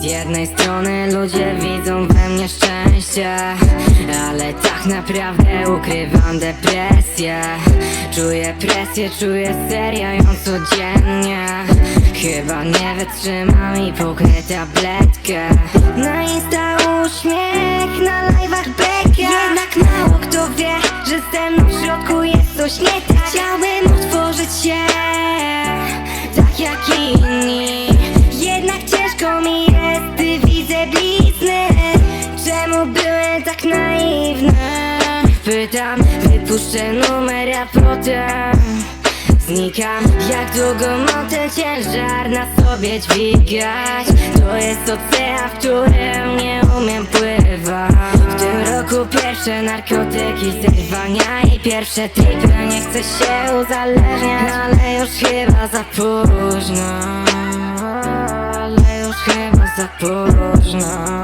Z jednej strony ludzie widzą we mnie szczęście Ale tak naprawdę ukrywam depresję. Czuję presję, czuję serio ją codziennie. Chyba nie wytrzymam i puknę tabletkę. Chciałbym otworzyć się, tak jak inni. Jednak ciężko mi jest, gdy widzę blizny. Czemu byłem tak naiwny? Pytam, wypuszczę numer, a potem Znikam, jak długo mam ten ciężar na sobie dźwigać? To jest ocean, w którym nie umiem pierwsze narkotyki, zerwania i pierwsze tripy Nie chcę się uzależniać, ale już chyba za późno. Ale już chyba za późno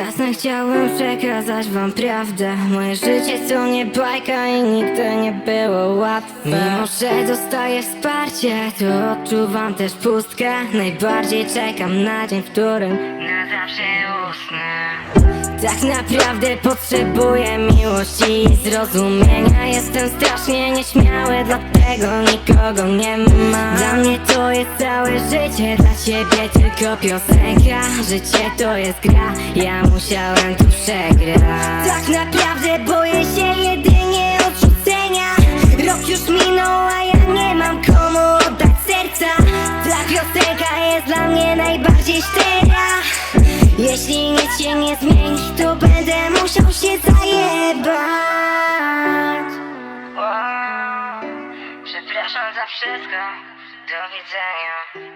zgasnę chciałem przekazać wam prawdę. Moje życie to nie bajka i nigdy nie było łatwe. Mimo, że dostaję wsparcie To odczuwam też pustkę. Najbardziej czekam na dzień, w którym Na zawsze usnę tak naprawdę potrzebuję miłości i zrozumienia. Jestem strasznie nieśmiały, dlatego nikogo nie ma. Dla mnie to jest całe życie, dla ciebie tylko piosenka. Życie to jest gra, ja musiałem tu przegrać. Tak naprawdę jest dla mnie najbardziej szczera? Jeśli nic się nie zmieni, to będę musiał się zajebać. Przepraszam za wszystko, do widzenia